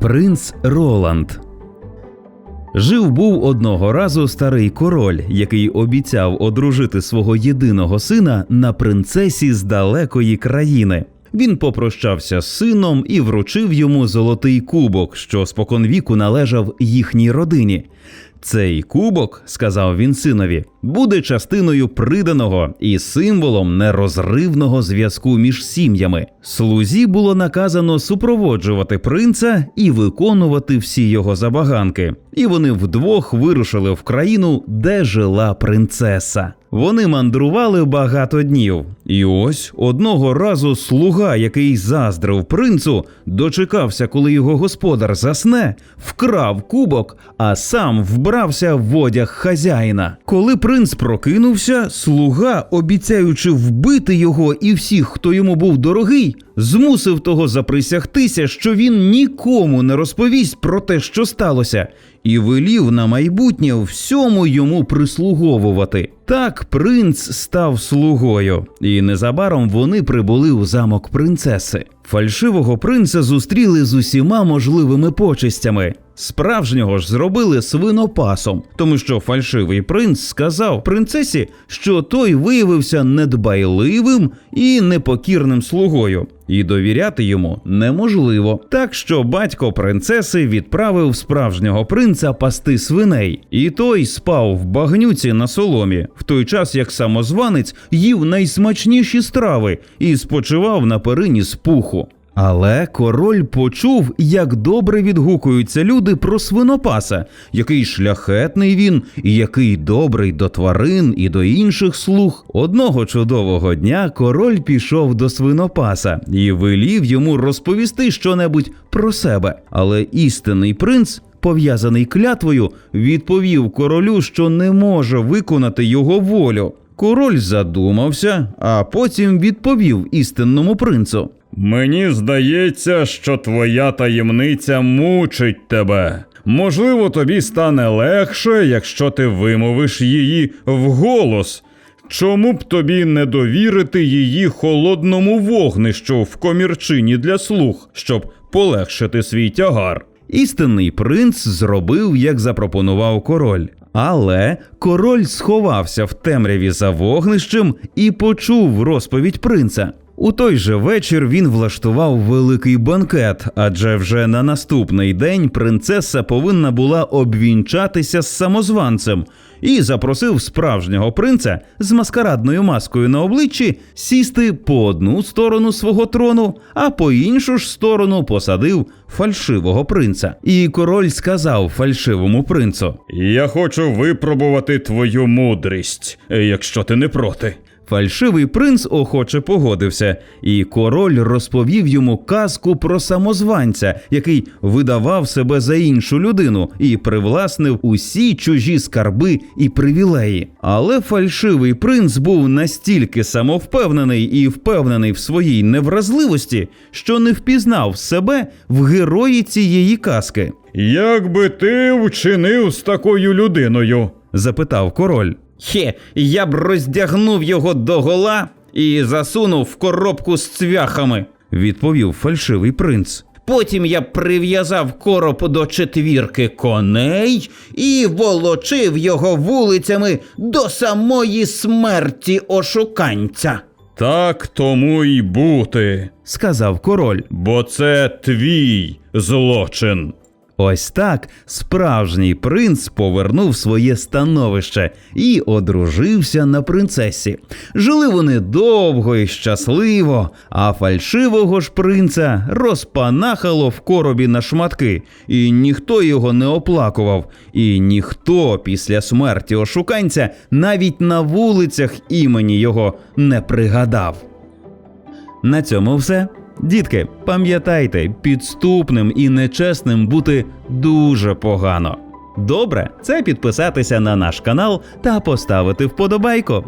Принц Роланд Жив був одного разу старий король, який обіцяв одружити свого єдиного сина на принцесі з далекої країни. Він попрощався з сином і вручив йому золотий кубок, що споконвіку належав їхній родині. Цей кубок, сказав він синові, буде частиною приданого і символом нерозривного зв'язку між сім'ями. Слузі було наказано супроводжувати принца і виконувати всі його забаганки. І вони вдвох вирушили в країну, де жила принцеса. Вони мандрували багато днів, і ось одного разу слуга, який заздрив принцу, дочекався, коли його господар засне, вкрав кубок, а сам вбрався в одяг хазяїна. Коли принц прокинувся, слуга, обіцяючи вбити його і всіх, хто йому був дорогий, змусив того заприсягтися, що він нікому не розповість про те, що сталося, і велів на майбутнє всьому йому прислуговувати. Так принц став слугою, і незабаром вони прибули у замок принцеси. Фальшивого принца зустріли з усіма можливими почестями. Справжнього ж зробили свинопасом, тому що фальшивий принц сказав принцесі, що той виявився недбайливим і непокірним слугою, і довіряти йому неможливо. Так що батько принцеси відправив справжнього принца пасти свиней, і той спав в багнюці на соломі, в той час як самозванець їв найсмачніші страви і спочивав на перині з пуху. Але король почув, як добре відгукуються люди про свинопаса, який шляхетний він, і який добрий до тварин і до інших слуг. Одного чудового дня король пішов до свинопаса і велів йому розповісти щонебудь про себе. Але істинний принц. Пов'язаний клятвою, відповів королю, що не може виконати його волю. Король задумався, а потім відповів істинному принцу. Мені здається, що твоя таємниця мучить тебе. Можливо, тобі стане легше, якщо ти вимовиш її вголос. Чому б тобі не довірити її холодному вогнищу в комірчині для слуг, щоб полегшити свій тягар? Істинний принц зробив, як запропонував король. Але король сховався в темряві за вогнищем і почув розповідь принца. У той же вечір він влаштував великий банкет, адже вже на наступний день принцеса повинна була обвінчатися з самозванцем і запросив справжнього принца з маскарадною маскою на обличчі сісти по одну сторону свого трону, а по іншу ж сторону посадив фальшивого принца. І король сказав фальшивому принцу: Я хочу випробувати твою мудрість, якщо ти не проти. Фальшивий принц охоче погодився, і король розповів йому казку про самозванця, який видавав себе за іншу людину і привласнив усі чужі скарби і привілеї. Але фальшивий принц був настільки самовпевнений і впевнений в своїй невразливості, що не впізнав себе в герої цієї казки. Як би ти вчинив з такою людиною? запитав король. Хе, я б роздягнув його догола і засунув в коробку з цвяхами. відповів фальшивий принц. Потім я прив'язав короб до четвірки коней і волочив його вулицями до самої смерті ошуканця. Так тому й бути, Сказав король. бо це твій злочин. Ось так справжній принц повернув своє становище і одружився на принцесі. Жили вони довго і щасливо, а фальшивого ж принца розпанахало в коробі на шматки, і ніхто його не оплакував, і ніхто після смерті ошуканця навіть на вулицях імені його не пригадав. На цьому все. Дітки, пам'ятайте, підступним і нечесним бути дуже погано. Добре, це підписатися на наш канал та поставити вподобайку.